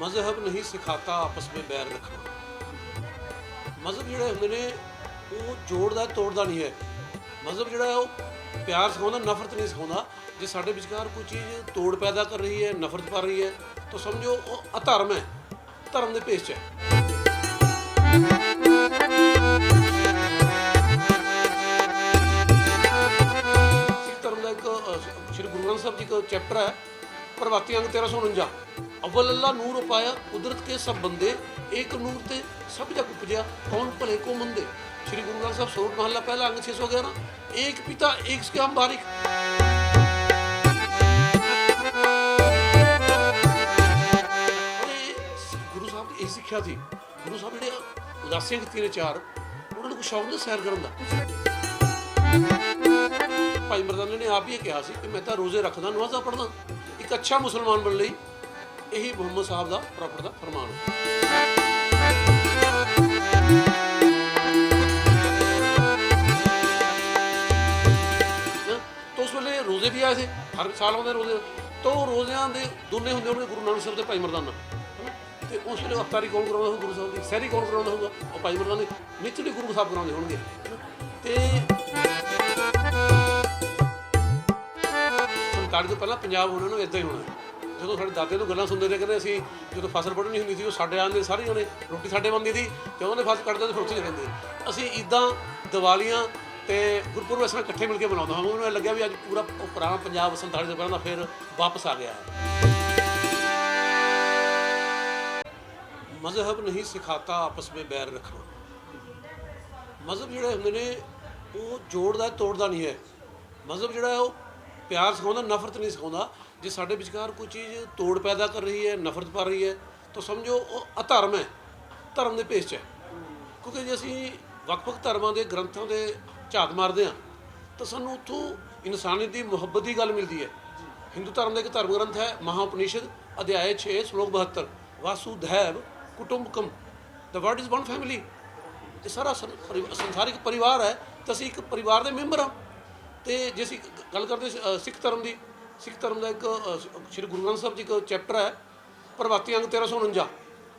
ਮਜ਼ਹਬ ਨਹੀਂ ਸਿਖਾਤਾ ਆਪਸ ਵਿੱਚ ਬੈਰ ਰੱਖਣਾ। ਮਜ਼ਹਬ ਜਿਹੜੇ ਹੁੰਦੇ ਨੇ, ਉਹ ਜੋੜਦਾ ਤੋੜਦਾ ਨਹੀਂ ਹੈ। ਮਜ਼ਹਬ ਜਿਹੜਾ ਹੈ, ਉਹ ਪਿਆਰ ਸਿਖਾਉਂਦਾ, ਨਫ਼ਰਤ ਨਹੀਂ ਸਿਖਾਉਂਦਾ। ਜੇ ਸਾਡੇ ਵਿਚਕਾਰ ਕੋਈ ਚੀਜ਼ ਤੋੜ ਪੈਦਾ ਕਰ ਰਹੀ ਹੈ, ਨਫ਼ਰਤ ਪਾ ਰਹੀ ਹੈ, ਤਾਂ ਸਮਝੋ ਉਹ ਅਧਰਮ ਹੈ। ਧਰਮ ਦੇ ਭੇਸ 'ਚ ਹੈ। ਸਿੱਖ ਧਰਮ ਦਾ ਇੱਕ ਸ਼੍ਰੀ ਗੁਰੂ ਗ੍ਰੰਥ ਸਾਹਿਬ ਜੀ ਦਾ ਚੈਪਟਰ ਹੈ। ਪ੍ਰਭਾਤੀ ਅੰਗ 1349 ਅਵਲ ਅੱਲਾ ਨੂਰ ਉਪਾਇਆ, ਕੁਦਰਤ ਕੇ ਸਭ ਬੰਦੇ, ਏਕ ਨੂਰ ਤੇ ਸਭ ਜਗ ਉਪਜਿਆ, ਕੌਣ ਭਲੇ ਕੋ ਮੰਦੇ? ਸ਼੍ਰੀ ਗੁਰੂ ਗ੍ਰੰਥ ਸਾਹਿਬ ਸੋਰਠ ਮਹੱਲਾ ਪਹਿਲਾ ਅੰਗ 611 ਏਕ ਪਿਤਾ, ਏਕ ਸਿਆਮ ਬਾਰਿਕ। ਇਹ ਗੁਰੂ ਸਾਹਿਬ ਦੀ ਇਹ ਸਿੱਖਿਆ ਸੀ। ਗੁਰੂ ਸਾਹਿਬ ਜਿਹੜੇ ਉਦਾਸੀਆਂ ਕੀਤੀਆਂ ਨੇ ਚਾਰ, ਉਹਨਾਂ ਨੂੰ ਕੋਈ ਸ਼ੌਕ ਨਹੀਂ ਸੈਰ ਕਰਨ ਦਾ। ਭਾਈ ਮਰਦਾਨੇ ਨੇ ਆਪ ਹੀ ਕਿਹਾ ਸੀ ਕਿ ਮੈਂ ਤਾਂ ਰੋਜ਼ੇ ਰੱਖਦਾ, ਨਮਾਜ਼ਾਂ ਪੜਦਾ ਇੱਕ ਅੱਛਾ ਮੁਸਲਮਾਨ ਬਣਨ ਲਈ ਇਹੀ ਮੁਹੰਮਦ ਸਾਹਿਬ ਦਾ ਪ੍ਰੋਫਟ ਦਾ ਫਰਮਾਨ ਹੈ? ਉਸ ਵੇਲੇ ਰੋਜ਼ੇ ਵੀ ਆਏ ਸੀ, ਹਰ ਸਾਲ ਆਉਂਦੇ ਰੋਜ਼ੇ। ਤਾਂ ਉਹ ਰੋਜ਼ਿਆਂ ਦੇ ਦੋਨੇ ਹੁੰਦੇ ਹੋਣਗੇ ਗੁਰੂ ਨਾਨਕ ਸਾਹਿਬ ਤੇ ਭਾਈ ਮਰਦਾਨਾ। ਹਨਾ? ਤੇ ਉਸ ਵੇਲੇ ਅਫਤਾਰੀ ਕੌਣ ਕਰਾਉਂਦਾ ਹੋਊ? ਗੁਰੂ ਸਾਹਿਬ ਦੀ ਸਹਿਰੀ ਕੌਣ ਕਰਾਉਂਦਾ ਹੋਊਗਾ? ਉਹ ਭਾਈ ਮਰਦਾਨਾ। ਨਿਚਲੀ ਗੁਰੂ ਸਾਹਿਬ ਕਰਾਉਂਦੇ ਹੋਣਗੇ। ਹਨਾ? ਤੇ 47 ਤੋਂ ਪਹਿਲਾਂ ਪੰਜਾਬ ਹੋਣਾ ਨੂੰ ਇਦਾਂ ਹੀ ਹੋਣਾ। ਜਦੋਂ ਸਾਡੇ ਦਾਦੇ ਨੂੰ ਗੱਲਾਂ ਸੁਣਦੇ ਰਹੇ, ਕਹਿੰਦੇ ਅਸੀਂ ਜਦੋਂ ਫਸਲ ਵੱਢਣੀ ਹੁੰਦੀ ਸੀ, ਉਹ ਸਾਡੇ ਆਂਦੇ ਸਾਰੇ ਜਣੇ ਰੋਟੀ ਸਾਡੇ ਬੰਦੀ ਸੀ, ਤੇ ਉਹਨਾਂ ਨੇ ਫਸਲ ਕੱਢਦੇ ਤੇ ਫਿਰ ਰਹਿੰਦੇ। ਅਸੀਂ ਇਦਾਂ ਦੀਵਾਲੀਆਂ ਤੇ ਗੁਰਪੁਰਬ ਇਸ ਤਰ੍ਹਾਂ ਇਕੱਠੇ ਮਿਲ ਕੇ ਮਨਾਉਂਦਾ ਹਾਂ। ਮੈਨੂੰ ਇਹ ਲੱਗਿਆ ਵੀ ਅੱਜ ਪੂਰਾ ਉਹ ਪੁਰਾਣਾ ਪੰਜਾਬ 47 ਤੋਂ ਪਹਿਲਾਂ ਦਾ ਫਿਰ ਵਾਪਸ ਆ ਗਿਆ ਹੈ। ਮਜ਼ਹਬ ਨਹੀਂ ਸਿਖਾਤਾ ਆਪਸ ਵਿੱਚ ਬੈਰ ਰੱਖਣਾ। ਮਜ਼ਹਬ ਜਿਹੜੇ ਹੁੰਦੇ ਨੇ, ਉਹ ਜੋੜਦਾ ਤੋੜਦਾ ਨਹੀਂ ਹੈ। ਮਜ਼ਹਬ ਜਿਹੜਾ ਹੈ, ਉਹ ਪਿਆਰ ਸਿਖਾਉਂਦਾ, ਨਫ਼ਰਤ ਨਹੀਂ ਸਿਖਾਉਂਦਾ। ਜੇ ਸਾਡੇ ਵਿਚਕਾਰ ਕੋਈ ਚੀਜ਼ ਤੋੜ ਪੈਦਾ ਕਰ ਰਹੀ ਹੈ, ਨਫ਼ਰਤ ਪਾ ਰਹੀ ਹੈ, ਤਾਂ ਸਮਝੋ ਉਹ ਅਧਰਮ ਹੈ। ਧਰਮ ਦੇ ਭੇਸ 'ਚ ਹੈ। ਕਿਉਂਕਿ ਜੇ ਅਸੀਂ ਵੱਖ-ਵੱਖ ਧਰਮਾਂ ਦੇ ਗ੍ਰੰਥਾਂ ਦੇ ਝਾਤ ਮਾਰਦੇ ਹਾਂ, ਤਾਂ ਸਾਨੂੰ ਉੱਥੋਂ ਇਨਸਾਨੀਅਤ ਦੀ ਮੁਹੱਬਤ ਦੀ ਗੱਲ ਮਿਲਦੀ ਹੈ। ਹਿੰਦੂ ਧਰਮ ਦਾ ਇੱਕ ਧਰਮ ਗ੍ਰੰਥ ਹੈ, ਮਹਾਉਪਨਿਸ਼ਦ, ਅਧਿਆਇ 6 ਸ਼ਲੋਕ 72 ਵਾਸੁਧੈਵ ਕੁਟੁੰਬਕਮ the world is one family ਇਹ ਸਾਰਾ ਸੰਸਾਰਿਕ ਪਰਿਵਾਰ ਹੈ, ਤਾਂ ਅਸੀਂ ਇੱਕ ਪਰਿਵਾਰ ਦੇ ਮੈਂਬਰ ਹਾਂ। ਤੇ ਜੇ ਅਸੀਂ ਗੱਲ ਕਰਦੇ ਅ, ਸਿੱਖ ਧਰਮ ਦੀ ਸਿੱਖ ਧਰਮ ਦਾ ਇੱਕ ਅ, ਸ- ਸ਼੍ਰੀ ਗੁਰੂ ਗ੍ਰੰਥ ਸਾਹਿਬ ਜੀ ਇੱਕ ਚੈਪਟਰ ਹੈ ਪ੍ਰਭਾਤੀ ਅੰਗ 1349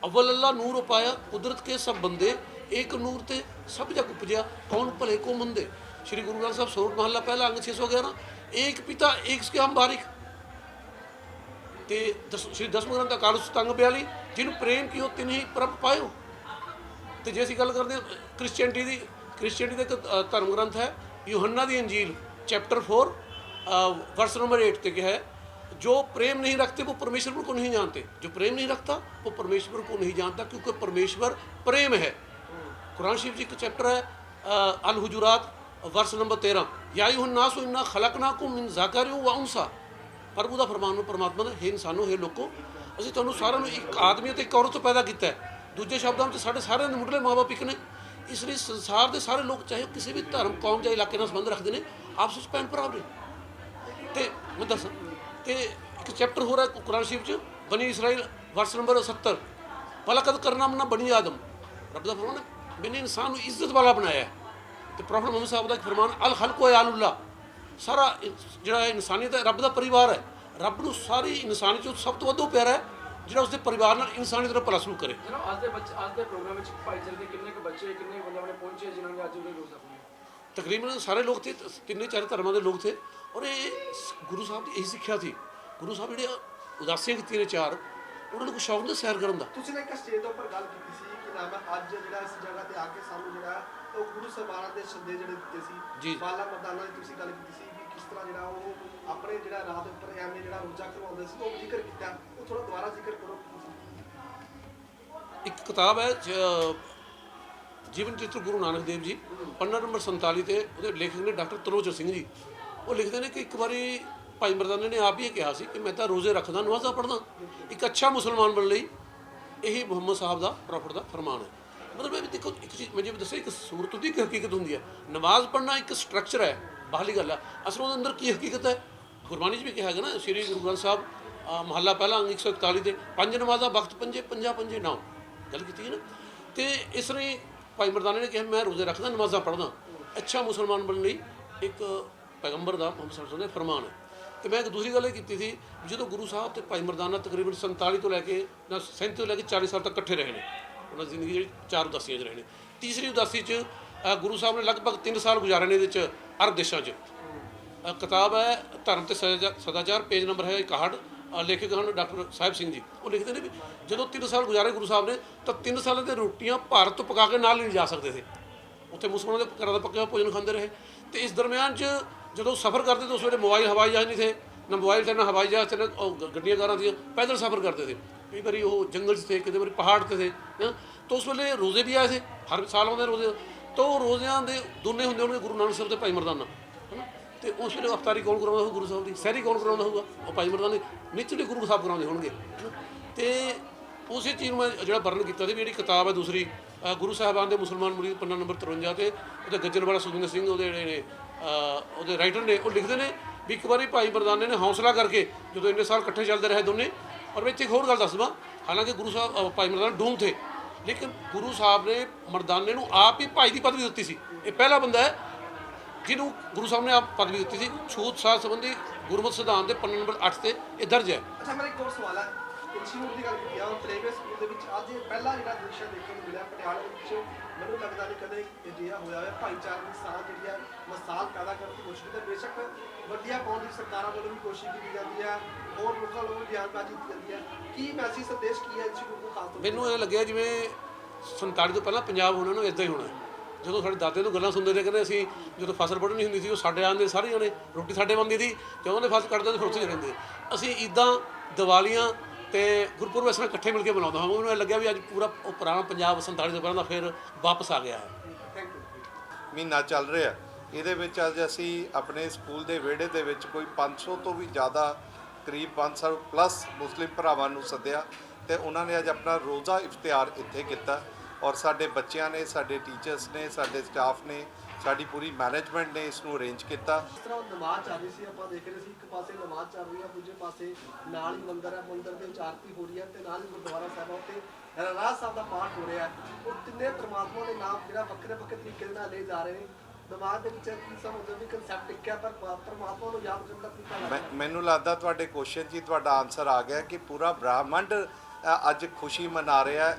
ਅਵਲ ਅੱਲਾ ਨੂਰ ਉਪਾਇਆ ਕੁਦਰਤ ਕੇ ਸਭ ਬੰਦੇ ਏਕ ਨੂਰ ਤੇ ਸਭ ਜਗ ਉਪਜਿਆ ਕੌਣ ਭਲੇ ਕੋ ਮੰਦੇ? ਸ਼੍ਰੀ ਗੁਰੂ ਗ੍ਰੰਥ ਸਾਹਿਬ ਸੋਰਠ ਮਹੱਲਾ ਪਹਿਲਾ ਅੰਗ 611 ਏਕ ਪਿਤਾ ਏਕ ਸਿਆਮ ਬਾਰਿਕ ਤੇ ਦਸ ਸ਼੍ਰੀ ਦਸਮ ਗ੍ਰੰਥ ਅਕਾਲ ਸਤੰਗ 42 ਜਿਹਨੂੰ ਪ੍ਰੇਮ ਕੀਓ ਤਿਨਹੀ ਪ੍ਰਭ ਪਾਇਓ। ਤੇ ਜੇ ਅਸੀਂ ਗੱਲ ਕਰਦੇ ਹਾਂ ਕ੍ਰਿਸਚੀਅਨਟੀ ਦੀ ਕ੍ਰਿਸਚੀਅਨਟੀ ਦਾ ਇੱਕ ਅ, ਧਰਮ ਗ੍ਰੰਥ ਹੈ ਯੂਹੰਨਾ ਦੀ ਅੰਜੀਲ। Chapter four verse number eight तक है जो प्रेम नहीं रखते वो परमेश्वर को नहीं जानते जो प्रेम नहीं रखता वो परमेश्वर को नहीं जानता क्योंकि परमेश्वर प्रेम है कुरान शिव जी का चैप्टर है अल हजूरात वर्ष नंबर तेरह यानास इन्ना खलकना को मिन जाकर व उनसा ਪ੍ਰਭੂ ਦਾ ਫਰਮਾਨ ਨੂੰ ਪਰਮਾਤਮਾ ਨੇ हे ਇਨਸਾਨੋ हे ਲੋਕੋ ਅਸੀਂ ਤੁਹਾਨੂੰ ਸਾਰਿਆਂ ਨੂੰ ਇੱਕ ਆਦਮੀ ਤੇ ਇੱਕ ਔਰਤ ਤੋਂ ਪੈਦਾ ਕੀਤਾ ਹੈ ਦੂਜੇ ਸ਼ਬਦਾਂ ਵਿੱਚ ਸਾਡੇ ਸਾਰਿਆਂ ਦੇ ਮੁੱਢਲੇ ਮਾਪੇ ਇੱਕ ਨੇ ਇਸ ਲਈ ਸੰਸਾਰ ਦੇ ਸਾਰੇ ਲੋਕ ਚਾਹੇ ਉਹ ਕਿਸੇ ਵੀ ਧਰਮ, ਕੌਮ ਜਾਂ ਇਲਾਕੇ ਨਾਲ ਸੰਬੰਧ ਰੱਖਦੇ ਨੇ, ਆਪਸ ਵਿੱਚ ਭੈਣ ਭਰਾ ਨੇ। ਤੇ ਮੈਂ ਦੱਸਾਂ, ਤੇ ਇੱਕ ਚੈਪਟਰ ਹੋ ਰਿਹਾ ਕੁਰਾਨ ਸ਼ਰੀਫ ਚ, ਬਣੀ ਇਸਰਾਇਲ ਵਰਸ ਨੰਬਰ 70 ਪਲਕਦ ਕਰਨਾ ਮਨਾ ਬਣੀ ਆਦਮ। ਰੱਬ ਦਾ ਫਰਮਾਨ ਹੈ ਇਨਸਾਨ ਨੂੰ ਇੱਜ਼ਤ ਵਾਲਾ ਬਣਾਇਆ ਹੈ। ਤੇ ਪ੍ਰੋਫਟ ਮੁਹੰਮਦ ਸਾਹਿਬ ਦਾ ਇੱਕ ਫਰਮਾਨ, ਅਲ ਖਲਕੋ ਆਲੁੱਲਾ ਸਾਰਾ ਜਿਹੜਾ ਇਨਸਾਨੀਅਤ ਹੈ, ਰੱਬ ਦਾ ਪਰਿਵਾਰ ਹੈ। ਰੱਬ ਨੂੰ ਸਾਰੀ ਇਨਸਾਨੀਅਤ ਚੋਂ ਸਭ ਤੋਂ ਵੱਧ ਉਹ ਪਿਆਰਾ ਹੈ। ਜਿਹੜਾ ਉਸਦੇ ਪਰਿਵਾਰ ਨਾਲ ਇਨਸਾਨੀਅਤ ਨਾਲ ਭਲਾ ਸਲੂਕ ਕਰੇ। ਜਨਾਬ ਅੱਜ ਦੇ ਬੱਚੇ ਅੱਜ ਦੇ ਪ੍ਰੋਗਰਾਮ ਵਿੱਚ ਭਾਈਚਾਰੇ ਦੇ ਕਿੰਨੇ ਕੁ ਬੱਚੇ ਕਿੰਨੇ ਬੰਦੇ ਆਪਣੇ ਪਹੁੰਚੇ ਜਿਨ੍ਹਾਂ ਨੇ ਅੱਜ ਉਹਦੇ ਰੋਜ਼ਾ ਤਕਰੀਬਨ ਸਾਰੇ ਲੋਕ ਥੇ ਤਿੰਨੇ ਚਾਰੇ ਧਰਮਾਂ ਦੇ ਲੋਕ ਥੇ ਔਰ ਇਹ ਗੁਰੂ ਸਾਹਿਬ ਦੀ ਇਹੀ ਸਿੱਖਿਆ ਸੀ। ਗੁਰੂ ਸਾਹਿਬ ਜਿਹੜੇ ਉਦਾਸੀਆਂ ਕੀਤੀਆਂ ਨੇ ਚਾਰ ਉਹਨਾਂ ਨੂੰ ਸ਼ੌਕ ਨਹੀਂ ਸੈਰ ਕਰਨ ਦਾ? ਤੁਸੀਂ ਨੇ ਇੱਕ ਸਟੇਜ ਦੇ ਉੱਪਰ ਗੱਲ ਕੀਤੀ ਸੀ ਕਿ ਨਾਮ ਅੱਜ ਜਿਹੜਾ ਇਸ ਜਗ੍ਹਾ ਤੇ ਆ ਕੇ ਸਾਨੂੰ ਜਿਹੜਾ ਉਹ ਗੁਰੂ ਸਾਹਿਬਾਨਾਂ ਦੇ ਸੰਦੇਸ਼ ਜਿਹੜੇ ਦਿੱਤੇ। ਸੀ। ਬਾਲਾ ਮਰਦਾਨਾ ਦੀ ਤੁਸੀਂ ਗੱਲ ਕੀਤੀ ਸੀ ਕਿ ਕਿਸ ਤਰ੍ਹਾਂ ਜਿਹੜਾ ਉਹ ਆਪਣੇ ਜਿਹੜਾ ਰਾਤ ਉੱਪਰ ਐਵੇਂ ਜਿਹੜਾ ਰੋਜ਼ਾ ਕਰਵਾਉਂਦੇ ਸੀ ਉਹ ਜ਼ਿਕਰ ਕੀਤਾ। ਉਹ ਥੋੜਾ ਦੁਬਾਰਾ ਇੱਕ ਕਿਤਾਬ ਹੈ ਜੀਵਨ ਚਿੱਤਰ ਗੁਰੂ ਨਾਨਕ ਦੇਵ ਜੀ ਪੰਨਾ ਨੰਬਰ 47 ਤੇ ਉਹਦੇ ਲੇਖਕ ਨੇ ਡਾਕਟਰ ਤਰੋਚਰ ਸਿੰਘ ਜੀ। ਉਹ ਲਿਖਦੇ ਨੇ ਕਿ ਇੱਕ ਵਾਰੀ ਭਾਈ ਮਰਦਾਨੇ ਨੇ ਆਪ ਹੀ ਇਹ ਕਿਹਾ ਸੀ ਕਿ ਮੈਂ ਤਾਂ ਰੋਜ਼ੇ ਰੱਖਦਾ ਨਮਾਜ਼ਾਂ ਪੜਦਾ ਇੱਕ ਅੱਛਾ ਮੁਸਲਮਾਨ ਬਣਨ ਲਈ ਇਹੀ ਮੁਹੰਮਦ ਸਾਹਿਬ ਦਾ, ਪ੍ਰੋਫਟ ਦਾ ਫਰਮਾਨ ਹੈ। ਮਤਲਬ ਇਹ ਵੀ ਦੇਖੋ, ਇੱਕ ਚੀਜ਼ ਮੈਂ ਜਿਵੇਂ ਦੱਸਿਆ, ਇੱਕ ਸੂਰਤ ਦੀ ਇੱਕ ਹਕੀਕਤ ਹੁੰਦੀ ਹੈ। ਨਮਾਜ਼ ਪੜ੍ਹਨਾ ਇੱਕ ਸਟਰਕਚਰ ਹੈ ਬਾਹਲੀ ਗੱਲ ਹੈ। ਅਸਲ ਉਹਦੇ ਅੰਦਰ ਕੀ ਹਕੀਕਤ ਹੈ? ਗੁਰਬਾਣੀ 'ਚ ਵੀ ਕਿਹਾ ਹੈਗਾ ਨਾ, ਸ੍ਰੀ ਗੁਰੂ ਗ੍ਰੰਥ ਸਾਹਿਬ, ਅਹ ਮਹੱਲਾ ਪਹਿਲਾ, ਅੰਗ 141 ਤੇ, ਪੰਜ ਨਮਾਜ਼ਾਂ, ਵਕਤ ਪੰਜੇ, ਪੰਜਾ, ਪੰਜੇ ਨਾਮ ਗੱਲ ਕੀਤੀ ਹੈ ਨਾ। ਤੇ ਇਸ ਲਈ ਭਾਈ ਮਰਦਾਨੇ ਨੇ ਕਿਹਾ, ਮੈਂ ਰੋਜ਼ੇ ਰੱਖਦਾ, ਨਮਾਜ਼ਾਂ ਪੜ੍ਹਦਾ। ਅੱਛਾ ਮੁਸਲਮਾਨ ਬਣਨ ਲਈ ਇੱਕ ਪੈਗੰਬਰ ਦਾ ਮੁਹੰਮਦ ਸੱਲੱਲਾਹੁ ਅਲੈਹਿ ਫਰਮਾਨ ਹੈ। ਤੇ ਮੈਂ ਇੱਕ ਦੂਸਰੀ ਗੱਲ ਇਹ ਕੀਤੀ ਸੀ, ਜਦੋਂ ਗੁਰੂ ਸਾਹਿਬ ਤੇ ਭਾਈ ਮਰਦਾਨਾ ਤਕਰੀਬਨ 47 ਤੋਂ ਲੈ ਕੇ ਨਾ 37 ਤੋਂ ਲੈ ਕੇ 40 ਸਾਲ ਤੱਕ ਇਕੱਠੇ ਰਹੇ ਨੇ। ਉਹਨਾਂ ਦੀ ਜ਼ਿੰਦਗੀ ਜਿਹੜੀ ਚਾਰ ਉਦਾਸੀਆਂ 'ਚ ਰਹੇ ਨੇ। ਤੀਸਰੀ ਉਦਾਸੀ 'ਚ ਗੁਰੂ ਸਾਹਿਬ ਨੇ ਲਗਭਗ 3 ਸਾਲ ਗੁਜ਼ਾਰੇ ਨੇ ਇਹਦੇ 'ਚ, ਅਰਬ ਦੇਸ਼ਾਂ 'ਚ। ਕਿਤਾਬ ਹੈ ਧਰਮ ਤੇ ਸਦਾ- ਸਦਾਚਾਰ, ਪੇਜ ਨੰਬਰ ਹੈ 61 ਲੇਖਕ ਹਨ ਡਾਕਟਰ ਸਾਹਿਬ ਸਿੰਘ ਜੀ, ਉਹ ਲਿਖਦੇ ਨੇ ਵੀ ਜਦੋਂ 3 ਸਾਲ ਗੁਜ਼ਾਰੇ ਗੁਰੂ ਸਾਹਿਬ ਨੇ, ਤਾਂ 3 ਸਾਲਾਂ ਦੇ ਰੋਟੀਆਂ ਭਾਰਤ ਤੋਂ ਪਕਾ ਕੇ ਨਾਲ ਨਹੀਂ ਜਾ ਸਕਦੇ ਸੀ। ਉੱਥੇ ਮੁਸਲਮਾਨਾਂ ਦੇ ਘਰਾਂ ਦਾ ਪੱਕਿਆ ਭੋਜਨ ਖਾਂਦੇ ਰਹੇ। ਤੇ ਇਸ ਦਰਮਿਆਨ 'ਚ ਜਦੋਂ ਸਫ਼ਰ ਕਰਦੇ ਤਾਂ ਉਸ ਵੇਲੇ ਮੋਬਾਈਲ ਹਵਾਈ ਜਹਾਜ਼ ਨਹੀਂ ਥੇ ਨਾ ਮੋਬਾਈਲ ਤੇ ਨਾ ਹਵਾਈ ਜਹਾਜ਼ ਤੇ ਨਾ ਉਹ ਗੱਡੀਆਂ ਕਾਰਾਂ ਦੀਆਂ, ਪੈਦਲ ਸਫ਼ਰ ਕਰਦੇ ਸੀ। ਕਈ ਵਾਰੀ ਉਹ ਜੰਗਲ 'ਚ ਥੇ ਕਿਤੇ ਵਾਰੀ ਪਹਾੜ ਤੇ ਥੇ ਹੈਂ। ਤਾਂ ਉਸ ਵੇਲੇ ਰੋਜ਼ੇ ਵੀ ਆਏ ਸੀ, ਹਰ ਸਾਲ ਆਉਂਦੇ ਰੋਜ਼ੇ। ਤਾਂ ਉਹ ਰੋਜ਼ਿਆਂ ਦੇ ਦੋਨੇ ਹੁੰਦੇ ਹੋਣਗੇ ਗੁਰੂ ਨਾਨਕ ਸਾਹਿਬ ਤੇ ਭਾਈ ਮਰਦਾਨਾ। ਤੇ ਉਸ ਵੇਲੇ ਅਫਤਾਰੀ ਕੌਣ ਕਰਾਉਂਦਾ ਹੋਊ? ਗੁਰੂ ਸਾਹਿਬ ਦੀ। ਸਹਿਰੀ ਕੌਣ ਕਰਾਉਂਦਾ ਹੋਊਗਾ? ਉਹ ਭਾਈ ਮਰਦਾਨਾ ਨਿਚਲੇ ਗੁਰੂ ਸਾਹਿਬ ਕਰਾਉਂਦੇ ਹੋਣਗੇ। ਹੈਨਾ। ਤੇ ਉਸੇ ਚੀਜ਼ ਨੂੰ ਮੈਂ ਜਿਹੜਾ ਵਰਣਨ ਕੀਤਾ ਸੀ ਵੀ ਜਿਹੜੀ ਕਿਤਾਬ ਹੈ ਦੂਸਰੀ ਗੁਰੂ ਸਾਹਿਬਾਨ ਦੇ ਮੁਸਲਮਾਨ ਮੁਰੀਦ ਪੰਨਾ ਨੰਬਰ 53 ਤੇ ਉਹਦੇ ਗੱਜਣਵਾਲਾ ਸੁਖਿੰਦਰ ਸਿੰਘ ਉਹਦੇ ਜਿਹੜੇ ਨੇ ਉਹਦੇ ਰਾਈਟਰ ਨੇ, ਉਹ ਲਿਖਦੇ ਨੇ ਵੀ ਇੱਕ ਵਾਰੀ ਭਾਈ ਮਰਦਾਨੇ ਨੇ ਹੌਸਲਾ ਕਰਕੇ ਜਦੋਂ ਇੰਨੇ ਸਾਲ ਇਕੱਠੇ ਚੱਲਦੇ ਰਹੇ ਦੋਨੇ, ਔਰ ਵਿੱਚ ਇੱਕ ਹੋਰ ਗੱਲ ਦੱਸ ਹਾਲਾਂਕਿ ਗੁਰੂ ਸਾਹਿਬ ਭਾਈ ਮਰਦਾਨਾ ਡੂਮ ਥੇ, ਲੇਕਿਨ ਗੁਰੂ ਸਾਹਿਬ ਨੇ ਮਰਦਾਨੇ ਨੂੰ ਆਪ ਹੀ ਭਾਈ ਦੀ ਪਦਵੀ ਦਿੱਤੀ ਸੀ। ਇਹ ਪਹਿਲਾ ਬੰਦਾ ਹੈ ਜਿਹਨੂੰ ਗੁਰੂ ਸਾਹਿਬ ਨੇ ਆਪ ਪਦਵੀ ਦਿੱਤੀ ਸੀ ਛੂਤ ਸਾਧ ਸੰਬੰਧੀ ਗੁਰਮਤਿ ਸਿਧਾਂਤ ਦੇ ਪੰਨਾ ਨੰਬਰ 8 ਤੇ ਇਹ ਦਰਜ ਹੈ। ਅੱਛਾ ਮੇਰਾ ਇੱਕ ਹੋਰ ਸਵਾਲ ਹੈ। ਇੰਸਟੀਚਿਊਟ ਦੀ ਗੱਲ ਕੀਤੀ ਆ ਉਹ ਤ੍ਰੇਵੇ ਸਕੂਲ ਦੇ ਵਿੱਚ ਅੱਜ ਇਹ ਪਹਿਲਾ ਜਿਹੜਾ ਦ੍ਰਿਸ਼ ਦੇਖਣ ਨੂੰ ਮਿਲਿਆ ਪਟਿਆਲੇ ਵਿੱਚ। ਮੈਨੂੰ ਲੱਗਦਾ ਨਹੀਂ ਕਦੇ ਅਜਿਹਾ ਹੋਇਆ ਹੋਵੇ ਭਾਈਚਾਰੇ ਦੀ ਸਾਹ ਜਿਹੜੀ ਆ ਮਿਸਾਲ ਪੈਦਾ ਕਰਨ ਦੀ ਕੋਸ਼ਿਸ਼ ਕੀਤੀ ਬੇਸ਼ੱਕ ਵੱਡੀਆਂ ਕੌਮ ਦੀ ਸਰਕਾਰਾਂ ਵੱਲੋਂ ਵੀ ਕੋਸ਼ਿਸ਼ ਕੀਤੀ ਜਾਂਦੀ ਹੈ ਹੋਰ ਲੋਕਾਂ ਵੱਲੋਂ ਵੀ ਬਿਆਨਬਾਜ਼ੀ ਕੀਤੀ ਜਾਂਦੀ ਹੈ। ਕੀ ਮੈਸੇਜ ਸੰਦੇਸ਼ ਕੀ ਹੈ ਇੰਸਟੀਚਿਊਟ ਨੂੰ ਖਾਸ ਤੌਰ ਤੇ? ਮੈਨੂੰ ਇਹ ਲੱਗਿਆ ਜਿਵੇਂ 47 ਤੋਂ ਪਹਿਲਾਂ ਪੰਜਾਬ ਹੋਣਾ ਨੂੰ ਇਦਾਂ ਹੀ ਹੋਣਾ। ਜਦੋਂ ਸਾਡੇ ਦਾਦੇ ਨੂੰ ਗੱਲਾਂ ਸੁਣਦੇ ਰਹੇ, ਕਹਿੰਦੇ ਅਸੀਂ ਜਦੋਂ ਫਸਲ ਵੱਢਣੀ ਹੁੰਦੀ ਸੀ, ਉਹ ਸਾਡੇ ਆਂਦੇ ਸਾਰੇ ਜਣੇ ਰੋਟੀ ਸਾਡੇ ਬਣਦੀ ਸੀ ਜਦੋਂ ਉਹਨੇ ਫਸਲ ਕੱਢਦੇ ਤੇ ਫਿਰ ਉੱਥੇ ਰਹਿੰਦੇ ਅਸੀਂ ਇਦਾਂ ਦੀਵਾਲੀਆਂ ਤੇ ਗੁਰਪੁਰਬ ਇਸ ਤਰ੍ਹਾਂ ਇਕੱਠੇ ਮਿਲ ਕੇ ਮਨਾਉਂਦਾ ਹਾਂ। ਮੈਨੂੰ ਇਹ ਲੱਗਿਆ ਵੀ ਅੱਜ ਪੂਰਾ ਉਹ ਪੁਰਾਣਾ ਪੰਜਾਬ 47 ਤੋਂ ਪਹਿਲਾਂ ਦਾ ਫਿਰ ਵਾਪਸ ਆ ਗਿਆ ਹੈ। ਮਹੀਨਾ ਚੱਲ ਰਿਹਾ ਇਹਦੇ ਵਿੱਚ ਅੱਜ ਅਸੀਂ ਆਪਣੇ ਸਕੂਲ ਦੇ ਵਿਹੜੇ ਦੇ ਵਿੱਚ ਕੋਈ 500 ਤੋਂ ਵੀ ਜ਼ਿਆਦਾ ਕਰੀਬ 500 ਪਲੱਸ ਮੁਸਲਿਮ ਭਰਾਵਾਂ ਨੂੰ ਸੱਦਿਆ ਤੇ ਉਹਨਾਂ ਨੇ ਅੱਜ ਆਪਣਾ ਰੋਜ਼ਾ ਇਫਤਿਹਾਰ ਇੱਥੇ ਕੀਤਾ। ਔਰ ਸਾਡੇ ਬੱਚਿਆਂ ਨੇ ਸਾਡੇ ਟੀਚਰਸ ਨੇ ਸਾਡੇ ਸਟਾਫ ਨੇ ਸਾਡੀ ਪੂਰੀ ਮੈਨੇਜਮੈਂਟ ਨੇ ਇਸ ਨੂੰ ਅਰੇਂਜ ਕੀਤਾ। ਇਸ ਤਰ੍ਹਾਂ ਨਮਾਜ਼ ਚੱਲ ਰਹੀ ਸੀ ਆਪਾਂ ਦੇਖ ਰਹੇ ਸੀ ਇੱਕ ਪਾਸੇ ਨਮਾਜ਼ ਚੱਲ ਰਹੀ ਹੈ ਦੂਜੇ ਪਾਸੇ ਨਾਲ ਹੀ ਮੰਦਰ ਹੈ ਮੰਦਰ ਦੇ ਵਿੱਚ ਆਰਤੀ ਹੋ ਰਹੀ ਹੈ ਤੇ ਨਾਲ ਹੀ ਗੁਰਦੁਆਰਾ ਸਾਹਿਬ ਉੱਤੇ ਰਹਿਰਾਸ ਸਾਹਿਬ ਦਾ ਪਾਠ ਹੋ ਰਿਹਾ ਹੈ ਉਹ ਤਿੰਨੇ ਪ੍ਰਮਾਤਮਾ ਦੇ ਨਾਮ ਜਿਹੜਾ ਵੱਖਰੇ ਵੱਖਰੇ ਤਰੀਕੇ ਨਾਲ ਲਏ ਜਾ ਰਹੇ ਨੇ। ਨਮਾਜ਼ ਦੇ ਵਿੱਚ ਕੀ ਸਮਝਦੇ ਵੀ ਕਨਸੈਪਟ ਟਿਕਿਆ ਪਰ ਪਰਮਾਤਮਾ ਨੂੰ ਯਾਦ ਕਰਨ ਦਾ ਤਰੀਕਾ ਮੈਨੂੰ ਲੱਗਦਾ ਤੁਹਾਡੇ ਕੁਐਸਚਨ ਹੀ ਤੁਹਾਡਾ ਆਨਸਰ ਆ ਗਿਆ ਕਿ ਪੂਰਾ ਬ੍ਰਹਮੰਡ ਅੱਜ ਖੁਸ਼ੀ ਮਨਾ ਰਿਹਾ।